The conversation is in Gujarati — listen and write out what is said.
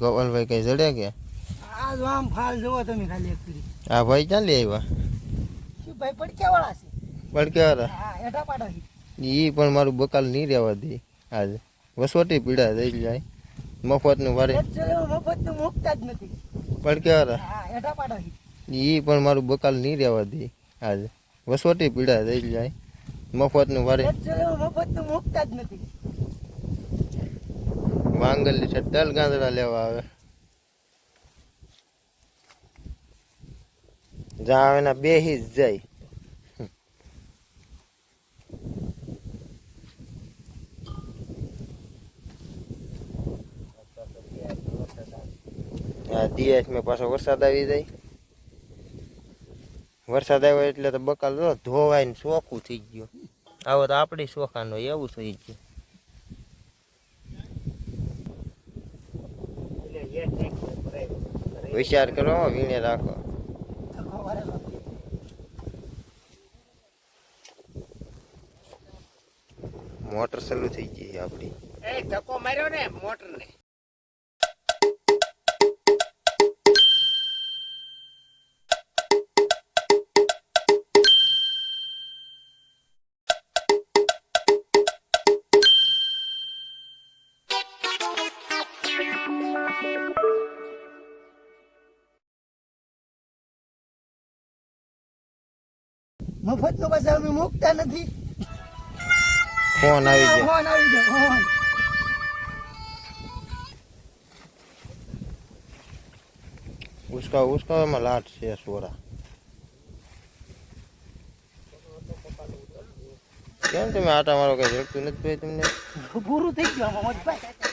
ગોપાલભાઈ કઈ જડે કે? આ આમ ફાલ જોવો તમે ખાલી એક ફીરી. આ ભાઈ ક્યાં લઈ આવ્યા? શું ભાઈ પડક્યા છે? પડકે હા હેઠા પાડો ઈ પણ મારું બકાલ નહીં રહેવા દે આજે. વસવટી પીડા થઈ જાય. મફતનું વારે. મફતનું મૂકતા જ નથી. પડકે હા હેઠા પાડો ઈ પણ મારું બકાલ નહીં રહેવા દે આજે. વસવટી પીડા થઈ જાય. મફતનું વારે. મફતનું મૂકતા જ નથી. માંગલી છે. દલ ગાંદડા લેવા આવે. જ્યાં આવે ને બેહી જ જાય. દિવસ મેં પાછો વરસાદ આવી જાય. વરસાદ આવ્યો એટલે તો બકાલ ધોવાય ને ચોખ્ખું થઈ ગયું. આવો તો આપણી શોખાનો એવું થઈ ગયું. વિચાર કરો, વીણે રાખો. મોટર ચાલુ થઈ ગઈ આપડી એ ધક્કો માર્યો ને મોટર ને મફતનું પાછા અમે મૂકતા નથી. ફોન આવી ગયો. ફોન આવી ગયો ફોન ઉસકા ઉસકા એમાં લાટ છે સોરા. કેમ તમે આટા મારો કઈ ઝડપતું નથી ભાઈ તમને? પૂરું થઈ ગયું આમાં મોટભાઈ